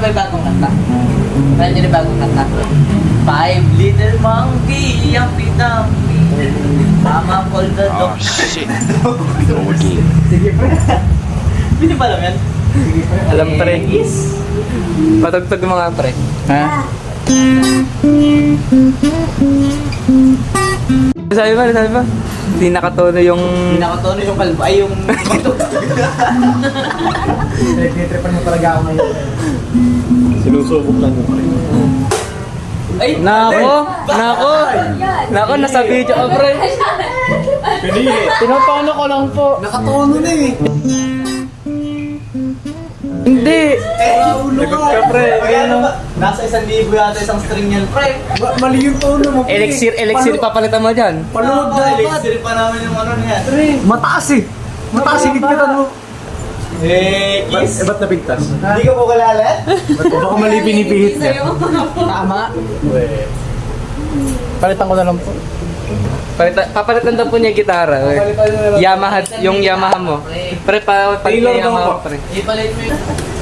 na yung bagong kanta? Meron nyo na bagong kanta? Five little monkey, yumpy dumpy. Mama called the Oh, dog. shit. Loading. Hindi pa alam yan? Alam pre. Yes. Patugtog mga pre. Ha? Sabi ba, sabi ba? Hindi nakatono yung... Hindi nakatono yung kalbo. Ay, yung... Nagtitripan mo talaga ako ngayon. Sinusubok lang mo. Ay, Nako! Nako! Nako, nasa video ka pre. Pinili. Pinapano ko lang po. Nakatono na eh. Hindi! Lagot ka pre. Kaya ano ba? Nasa isang libo yata isang string yan, pre. Ma- mali yung tono mo. pre. Elixir, elixir Palu- papalitan mo dyan. Oo, dapat. elixir pa namin yung ano niya. Mataas eh. Mataas yung higpitan mo. Eh, Ba't, kiss. eh, ba't nabigtas? Hindi ka po kalalat? Ba't baka mali pinipihit niya? Tama. Palitan ko na lang po. Palitan, papalitan daw po niya yung gitara. eh. Yamaha, yung Yamaha mo. Pre, pa, pa, Taylor daw Yamaha, po. pre. Ipalit mo yun.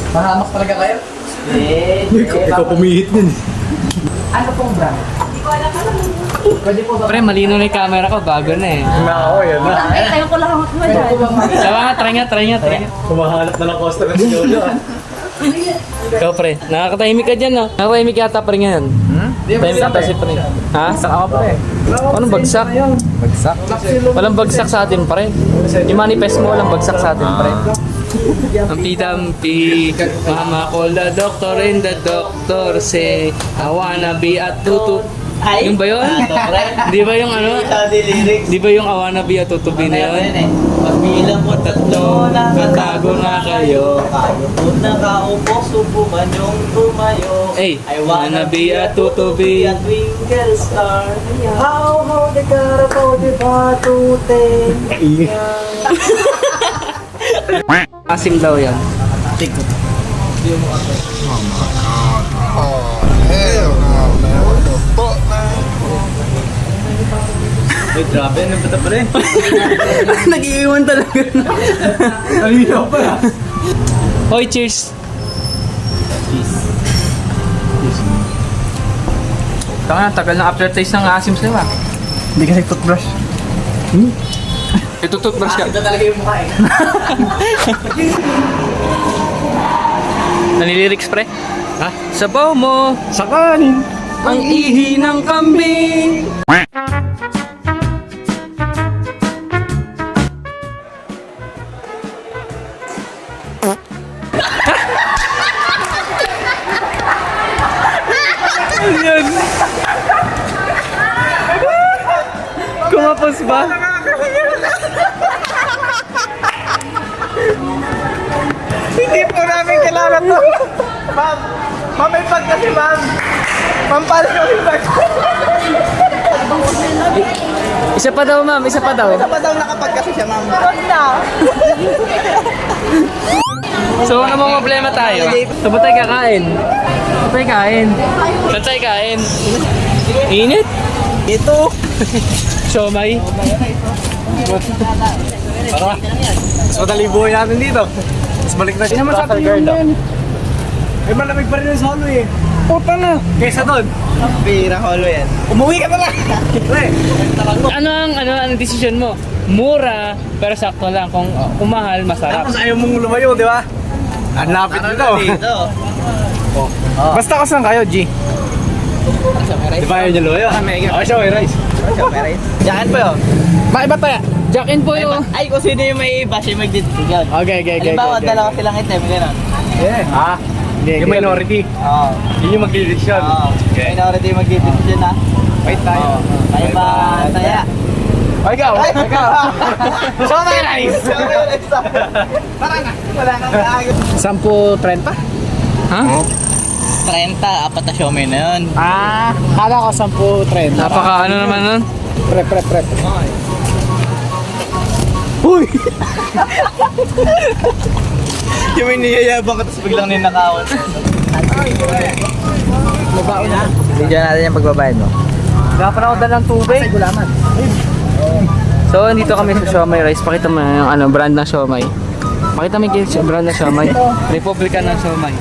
Mahamak talaga kayo? Eh, Ikaw, ikaw pumihit nun. Ano pong brand? Pwede po ba? Pre, malino na yung camera ko, bago na eh. Na ako, yan na. Ay, tayo ko lang ako dyan. Sabi nga, try nga, try nga, try nga. Kumahanap na ng customer si Jojo. Ikaw pre, nakakatahimik ka dyan ah. Nakakatahimik yata pre ngayon. Hmm? Tahimik ata si pre. Ha? Saka ako pre. Anong bagsak? Bagsak? Walang bagsak sa atin pre. Yung manifest mo, walang bagsak sa atin pre. Ampi-dampi, mama call the doctor and the doctor say, I wanna be a tutu. Ay! Yung ba yun? Pre? Di ba yung ano? Di ba yung I wanna be a tutubi na yun? eh. Pagbilang mo tatlo, Katago na kayo. Kayo po nakaupo, subukan yung tumayo. Hey, I wanna be a tutubi. be a twinkle star. How, how the karapaw di ba tute? Asing daw yan. Uy, grabe, ano ba ito pa rin? Nag-iiwan talaga. Alinaw pa ah. Hoy, cheers! Tanga, tagal ng aftertaste ng asim sila. Hindi kasi toothbrush. Ito toothbrush ka. Ito talaga yung mukha eh. Naniliriks pre? Ha? Sabaw mo, Sa kanin. ang ihi ng kambing. Yan. Kumapos ba? Hindi po namin kilala to. Ma'am, ma'am may pag kasi ma'am. Ma'am, paano yung bag? Isa pa daw ma'am, isa pa daw. Ano ba daw nakapag kasi siya ma'am? So ano mga problema tayo? Saan ba tayo kakain? Saan tayo kain? Saan tayo kain? Init? Ito. Siomay? Tara. Mas madali buhay natin dito. Mas balik na siya. sa girl daw. Eh, malamig pa rin yung solo eh. Puta na. Kesa doon. Pira holo yan. Umuwi ka na lang. Ano ang ano ang decision mo? Mura pero sakto lang kung kung mahal masarap. tapos ayaw mong lumayo, di ba? Ang lapit nito. dito? Basta kasan kayo, G? Di ba ayaw niyo lumayo? Okay, siya, may rice. Diyan po yun. Bakit ba tayo? Jack in po yung Ay, kung sino yung may iba, siya yung magdidesisyon. Okay, okay, okay. Halimbawa, okay, dalawa silang item, gano'n. Yeah. Ah, yung minority. Oo. Yun yung mag-decision. Oo. Okay. Minority yung magdidesisyon ha. Wait tayo. Kayo ba, saya? Ay, ikaw! Ikaw! So, may rice! Tara na. Wala maaga. Sampu 30? Ha? 30, apat na siomay na yun. Ah, kala ko sampu 30. Napaka ano naman nun? Prep, prep, prep. Uy! Yung may niyayabang ka, tapos biglang ninakawan. Mabaon na. Video natin yung pagbabayad mo. Wala pa na ako dalang tubig. Ay, gulaman. So, dito kami sa Siomay Rice. Pakita mo yung ano, brand ng Siomay. Makita mo yung brand na siomay? Republican ng siomay.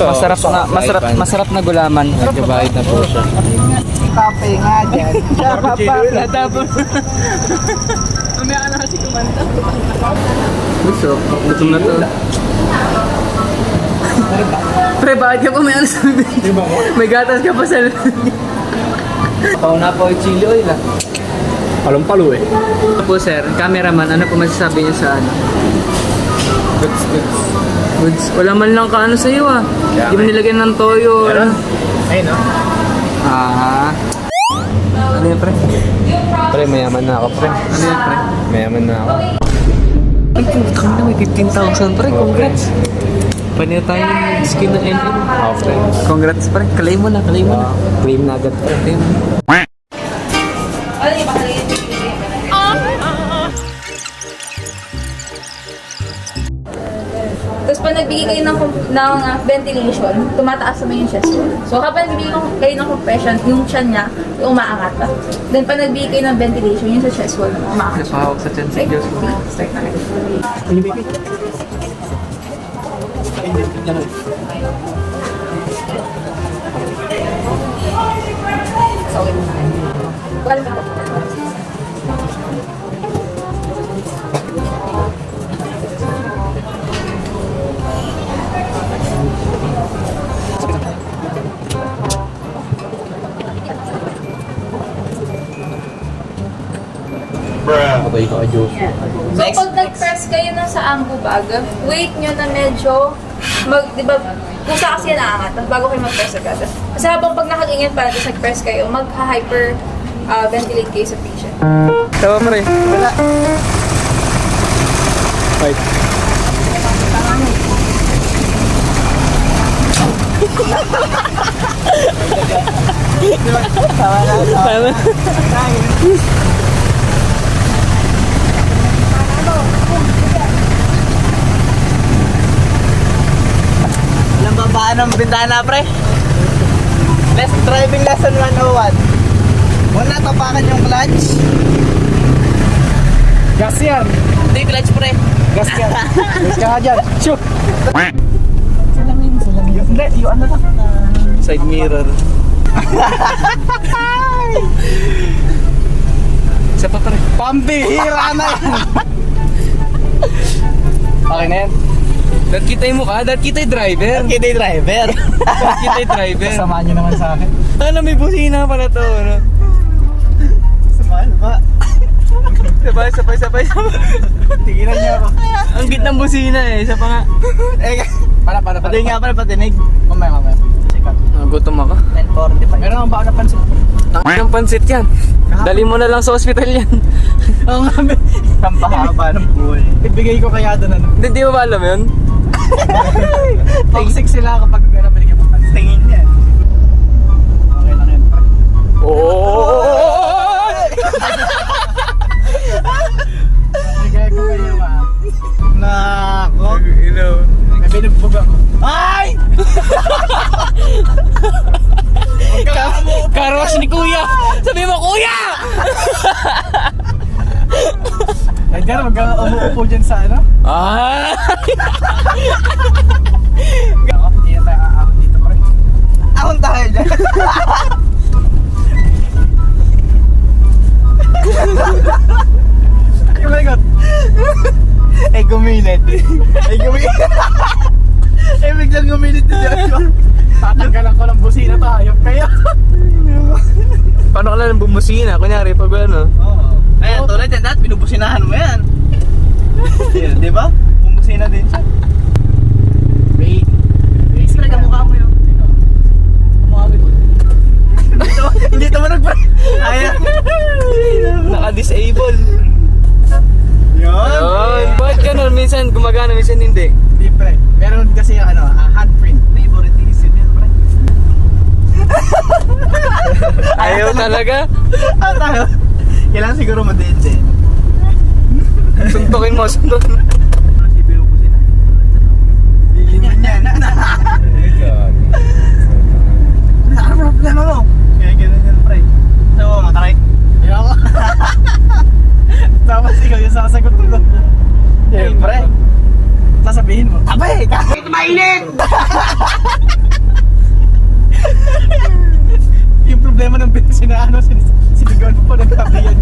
Masarap na, masarap, masarap na gulaman. Nagkabahit na po siya. Kape nga dyan. Natapos. Mamaya ka na kasi kumanta. Gusto, gutom na to. Pre, bakit ka pa may ano sa bibig? May gatas ka pa sa Pauna po yung chili oil ah. Palong-palo eh. Ito po sir, cameraman, ano po masasabi niyo sa ano? Goods, goods. Goods, wala man lang ka ano sa iyo ah. Hindi mo nilagyan ng toyo. Ano? Ayun oh. Ah. Ano yun pre? Pre, mayaman na ako, pre. Ano yun pre? Mayaman na ako. Ay, putang na may 15,000 pre, congrats. Pwede na tayo yung skin ng MM. Ako, pre. Congrats pre, claim mo na, claim mo na. Claim na agad, pre. Claim mo. Nagbigay kayo ng, ng ah, ventilation, tumataas naman yung chest wall. So kapag nagbigay ko- kayo ng compression, yung chan niya, yung umaangat. Then pag nagbigay kayo ng ventilation, yung sa chest wall, umaangat. Napahawak sa chan si Diyos mo. Start na kayo. So, Abay ko ka, Diyos. So, pag nag-press kayo na sa ambu bag, wait nyo na medyo mag, di ba, kusa kasi yan naangat, tapos bago kayo mag-press agad. Kasi habang pag nakaganyan pa, tapos nag-press kayo, mag-hyper ah, ventilate kayo sa patient. Tawa pre. Wala. Fight. Tama. Walang babaan ng bintana, pre. Let's driving lesson 101. Wala tapakan yung clutch. Gas yan. Hindi, clutch pre. Gas yan. Gas ka nga dyan. Shoot. Salamin, salamin. Hindi, yung ano lang. Side mirror. Isa pa pre. Pambihira na yan. okay na yan. Dahil kita yung mukha, dahil kita yung driver. Kita yung driver. Dahil kita yung driver. Samahan nyo naman sa akin. Ano, may busina pala to. Ano? Samahan ba? Sabay, sabay, sabay, sabay. Tigilan niyo ako. Ang git ng busina eh. Isa pa nga. Eh, para, para, para. Pati nga pala patinig. Mamaya, mamaya. Sikat. Nagutom ako. 10.45. Meron akong baka napansin. Tangin ng pansit yan. Dali mo na lang sa ospital yan. Oo nga, may. Pampahaba ng buhay. Ibigay ko kaya doon ano. Hindi, di mo ba alam yun? Toxic sila kapag ano, binigyan mo pansin. Tingin niya. Okay lang yan, pre. Oo. Bigay ko kayo ba? Nako. Ino. May binugbog ako. Ay! umuupo dyan sa ano? Ah! Ako, hindi na tayo aahon dito, pre. Ahon tayo dyan. Yung malikot. Eh, gumilit. Eh, gumilit. eh, biglang gumilit din dyan. Tatanggalan ko ng busina tayo. Kaya. Paano ka lang bumusina? Kunyari, pag ano? Oo. Ayan, tulad yan. Dahil binubusinahan mo yan. Yan, di ba? Bumusina din siya. Wait. Wait. Talaga mukha mo yun. Mukha mo yun. Hindi ito manag Ayan. Naka-disable. Yun. Ayun. Bakit ganun? Minsan gumagana, minsan hindi. Hindi pre. Meron kasi ano, ah, handprint. Favoritism yan pre. Ayaw talaga. Ah, tayo. Kailangan siguro madente. Suntukin mo, suntukin mo. Lilimin yan. Ano problema mo? Kaya ganun yan pre. So, makaray. Ayoko. Tapos ikaw yung sasagot ko. Siyempre. Init! yung problema ng bensin na ano, sin sinigawan mo pa ng tabi yan.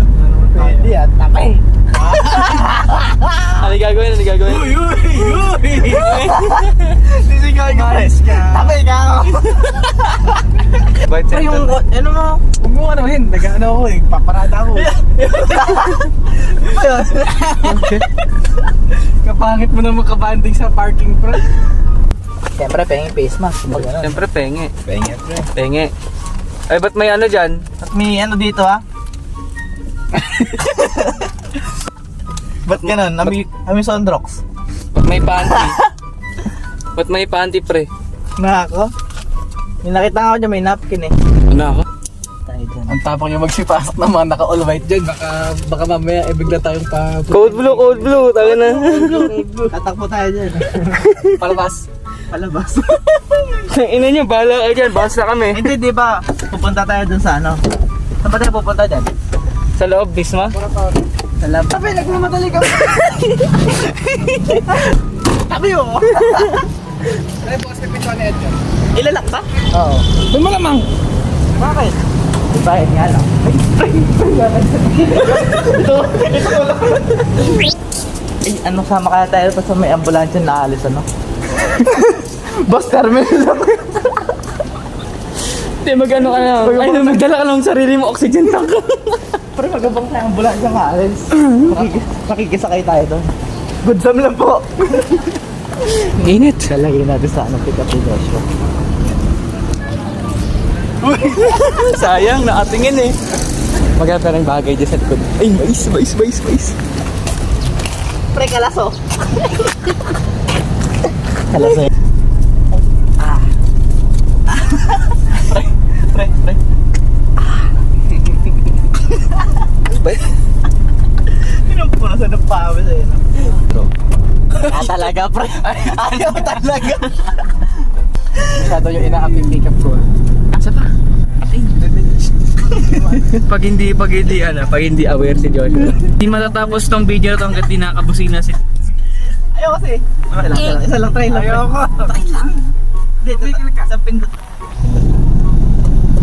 Hindi ah, tapay. Ano gagawin? Ano gagawin? Uy, uy, uy! Sisigawan ka pa. Tapay ka ako. Bite Pre, yung, ano mo, huwag mo ano hin, nag-ano ako eh, paparada ako. Ano yun? Kapangit mo na makabanding sa parking, pre. Siyempre, penging face mask. Pag. Siyempre, penge. Penget, pre. Penge. Ay, ba't may ano dyan? At may ano dito ah. Ba't ganun? Ami, ami Sondrox. Ba't may panty? ba't may panty, pre? Na ako? May nakita nga ako dyan, may napkin eh. Ano ako? Tayo dyan. Ang tapang yung magsipasok ng mga naka-all white dyan. Baka, baka mamaya eh, bigla tayong pa... Code blue, code blue. Tayo na. Tatakbo tayo dyan. Palabas. Palabas. Ina nyo, bahala kayo dyan. Basta kami. Hindi, di ba? Pupunta tayo dun sa ano? Saan ba tayo pupunta dyan? Sa loob, Bisma? Sa lab. Tabi, nagmamadali ka. Tabi oh. Ay, bukas na pintuan na Edgar. Ilalak ba? Oo. May malamang. Bakit? Bakit nga lang? Eh, ano sama kaya tayo pa sa may ambulansya na alis ano? Boss terminal lang. Hindi, mag-ano ka na. Ay, magdala ka lang ng sarili mo oxygen tank. Pre, magabang tayo ambulansya nga alis. Makikis makikisakay tayo doon. Good sam lang po. Init. Lalagay natin sa ano, pick up ni Joshua. Sayang, nakatingin eh. Maganda ng bagay dyan sa likod. Ay, mais, mais, mais, mais. Pre, kalaso. kalaso. Ah. pre, pre, pre. Pinupunasan ng pawis eh. no? Ah, talaga, pre. Ayaw talaga. Masyado yung ina-uping makeup ko. Asa pa? pag hindi, pag hindi, ano, pag hindi aware si Joshua. Hindi matatapos tong video to hanggat di nakabusina si... Ayaw kasi. Okay lang, isa lang. Isa lang, try lang. Ayaw ko. Try lang. Hindi, sa pindot.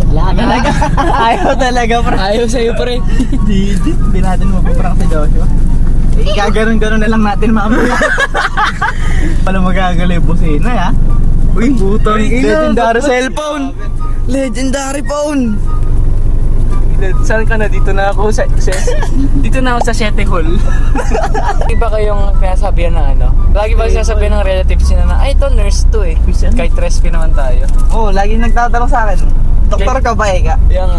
Wala talaga. Ayaw talaga, pre. Ayaw sa'yo pa rin. Di, di. Hindi natin mapaprank si Joshua. Eh, gaganon-ganon na lang natin mamaya. Pala magagalaw yung busina, ha? Uy, butang Legendary cellphone. Legendary phone. Saan ka na? Dito na ako sa... sa dito na ako sa Sete Hall. Iba kayong pinasabihan ng ano? Lagi ba sinasabihan ng relatives nila na, ay, ito nurse to eh. Kahit respi naman tayo. Oo, oh, lagi nagtatanong sa akin. Doktor ka ba, Eka? Yung,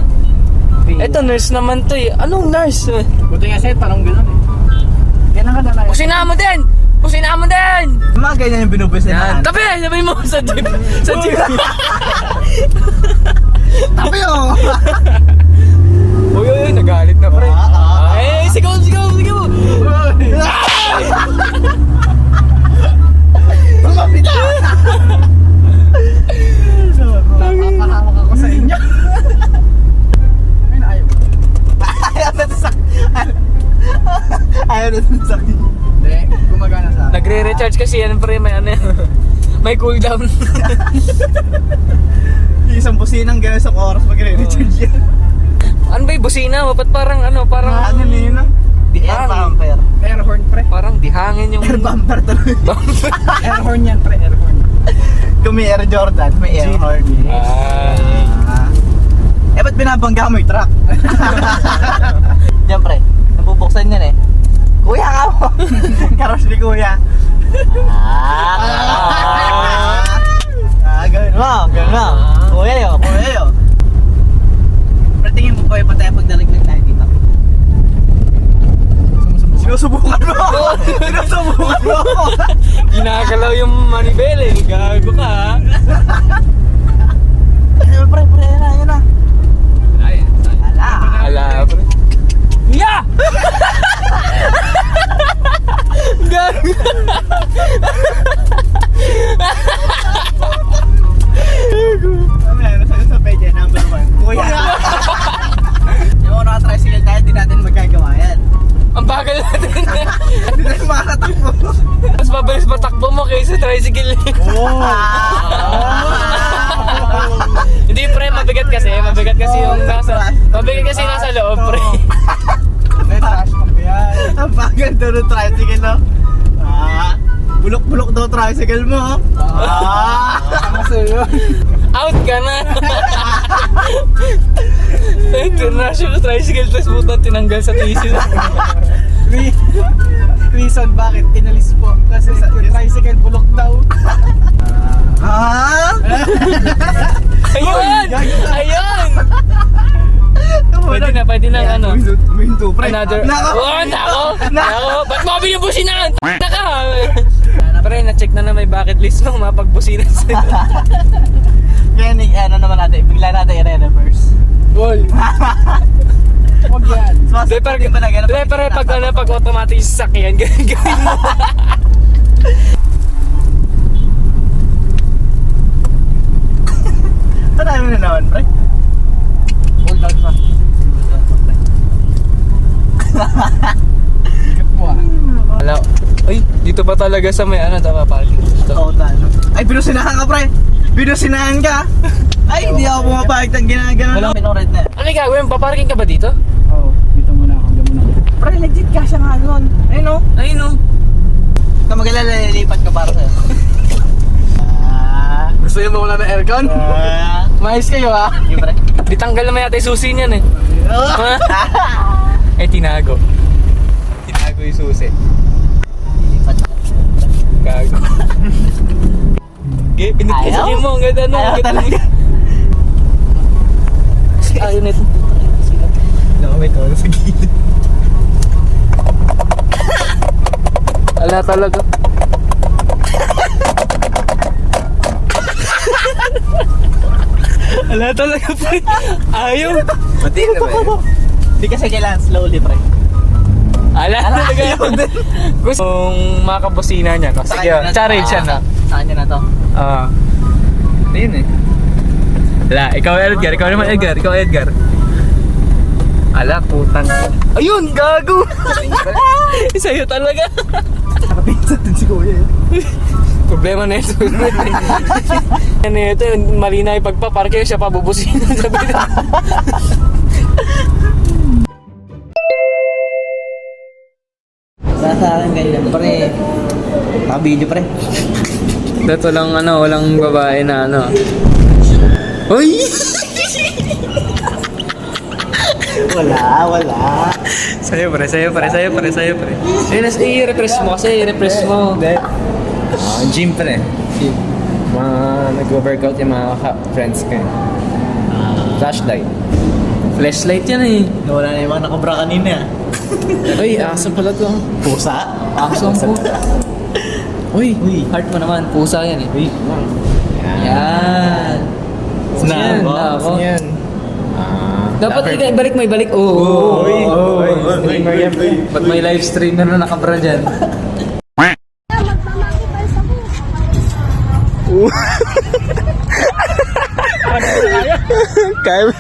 ito nurse naman to eh. Anong nurse? Buti nga sa'yo, parang gano'n eh. Ganun ka. Pusina mo din! Pusina mo din! Mga ganyan yung binubusin Yan. na. Tabi! Sabi mo sa jeep. Sa jeep. Tabi, oh! Uy, uy, uy, nagalit na pre. Ay, sigaw, sigaw, sigaw! Lumapit na! Napapahamak ako sa inyo. Ay, na ayaw. Ayaw na sa... Ayaw na sa... Hindi, gumagana sa... Nagre-recharge kasi yan pre, may ano yan. May cooldown. Isang businang gano'n sa oras magre-recharge yan. ano ba yung busina mo? Ba't parang ano, parang... Ano nino? Di air bumper. Air horn, pre. Parang dihangin yung... Air bumper tuloy. air horn yan, pre. Air horn. Kung may Air Jordan, may air horn. Ay. Ah. Eh, ba't binabangga mo yung truck? Yan, pre. Nabubuksan yan eh. Kuya ka mo! Karos ni kuya. Ah! Ah, gawin mo, gawin mo. Kuya yo, kuya yo. Pre, tingin mo pa pa tayo pag nalaglag tayo dito. Sinusubukan mo ako! Sinusubukan mo ako! Ginagalaw yung manibela eh. Gago ka ha. Pre, pre, yan na, yan na. Ala! Tricycle. Oo, Hindi pre, mabigat kasi. Mabigat kasi yung nasa... Mabigat kasi nasa loob pre. Ang bagal daw ng tricycle, no? Ah, bulok-bulok daw tricycle mo. Ah, Out ka na! International tricycle tapos butang tinanggal sa tissue. Re- Reason bakit inalis po? Kasi sa yung tricycle bulok daw. Ah! Ayun! Ayun! Pwede na, pwede na ano. Minto, pre. Another... Nako! Oh, nako! Nako! Ba't mo binubusinan? Naka! Pre, na-check na na may bucket list mo, mapagbusinan sa'yo. Kaya ni, ano naman natin, bigla natin i-reverse. Wall. Huwag yan. Pero, na ganun? hindi, pero pag, ano, pag automatic yung sasakyan, ganun gawin mo. Saan tayo na naman, pre? Hold on pa. Wala. Ay, dito pa talaga sa may ano, tama parking. Oo, talo. Ay, binusinahan ka, pre! Binusinahan ka! Ay, hindi ako pumapayag ng ginagano. Walang pinored na. Ano yung gagawin? Paparking ka ba dito? Oo, dito muna ako, dito muna ako. Pre, legit ka siya nga nun. Ayun, no? Ayun no. Ikaw magalala, lilipat ka para sa'yo. Ah. Gusto niyo mawala ng aircon? Ah. Mais kayo ha? Yung pre. Di tanggal naman yata yung susi niyan eh. eh, tinago. Tinago yung susi. Lilipat ka. Gago. Okay, pinagkasakin Ayaw? mo. Ang ganda no. Ayaw talaga. Ayaw nito. Lako, may tono sa gilid. Ala talaga. Ala talaga pre. Ayaw. Pati na ba Hindi kasi kailangan slowly, pre. Ala talaga. Gusto yung mga kabusina niya. No? Sige, charage siya na. Sa kanya na to. Ah. Ayun eh. Ala, ikaw Edgar, ikaw naman Edgar, ikaw Edgar. Ala, putang. Ayun, gago! Sa'yo talaga. Nakapinsan din si Kuya. eh. Problema na ito. Ano ito, mali na ipagpaparke siya pa bubusin. Sa akin ganyan, pre. Naka-video, pre. Dito lang ano, walang babae na ano. Uy! Wala, wala. Sa'yo pre, sa'yo pre, sa'yo pre, sa'yo pre. Eh, nas i-repress mo kasi, i-repress mo. Ah, gym pre. Mga nag-workout yung mga ka- friends ko. eh. Flashlight. Flashlight yan eh. Nawala na yung mga nakabra kanina. Uy, aso pala to. Pusa? Aso ang pusa. Uy, Uy. heart mo naman. Pusa yan eh. Uy. Yan. Snap. Nako. Yan. Ah, Dapat ikaw ibalik mo, ibalik. Oo. Uy, uy, streamer yan pre. Ba't may live streamer na nakabra dyan? Kaya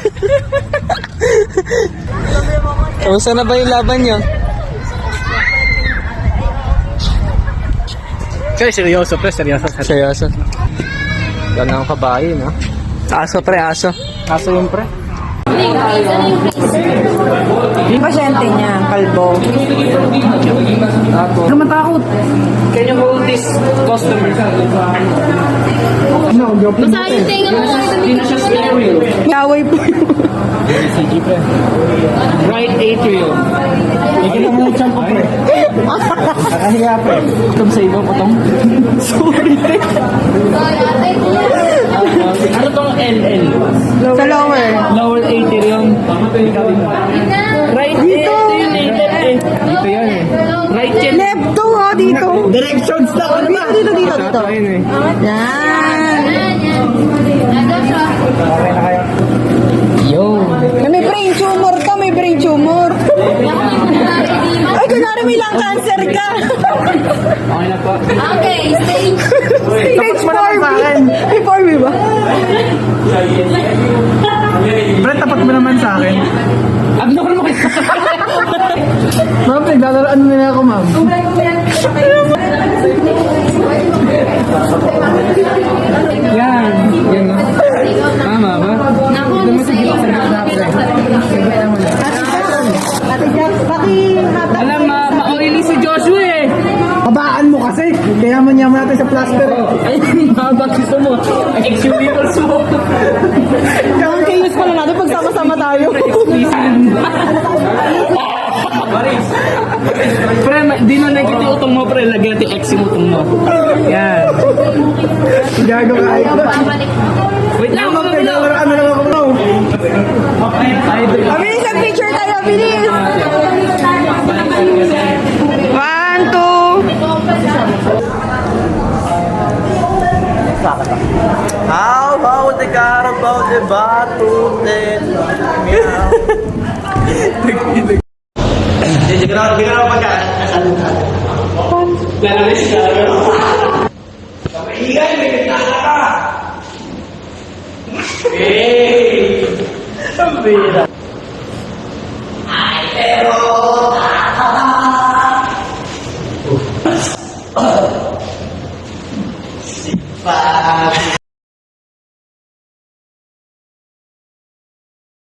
Kamusta na ba yung laban nyo? Kaya seryoso, pre, seryoso. Seryoso. Yan ang kabayo, no? Aso pre, aso. Kaso yung pre. Yung pasyente niya, kalbo. Ako. Matakot. Can you hold this customer? Masahin tinga mo. Yaway po yun. Right atrium. Ikaw na muna champ ko, pre. Nakahiya, pre. Itong sa ibang utong. ano tong LL? Sa lower. Lower atrium. Directions na, ano ba? Dito, dito, dito. Eh. Yan. Yo. May brain tumor ka, may brain tumor. Ay, kunwari may lung cancer ka. Okay na po. Okay, stay. Stage 4B. May 4B ba? Pre, tapat mo naman sa akin. Abnormal. Ma'am, naglalaraan mo na ako, ma'am. Yan. Yan. Tama ba? Ito mo sa gilak sa Ate Jack. Alam, ma ma-oily si Joshua eh. Mo kasi. Kaya manyaman natin sa plaster. Ay, mabag gusto mo. Actually, also. Ang kayos pala natin pag sama-sama tayo. Pre, ma- di na yung utong mo, pre. Lagyan natin X yung utong mo. Yan. Gago ka. Wait lang, mga bila. Ano lang ako bro? Bilis,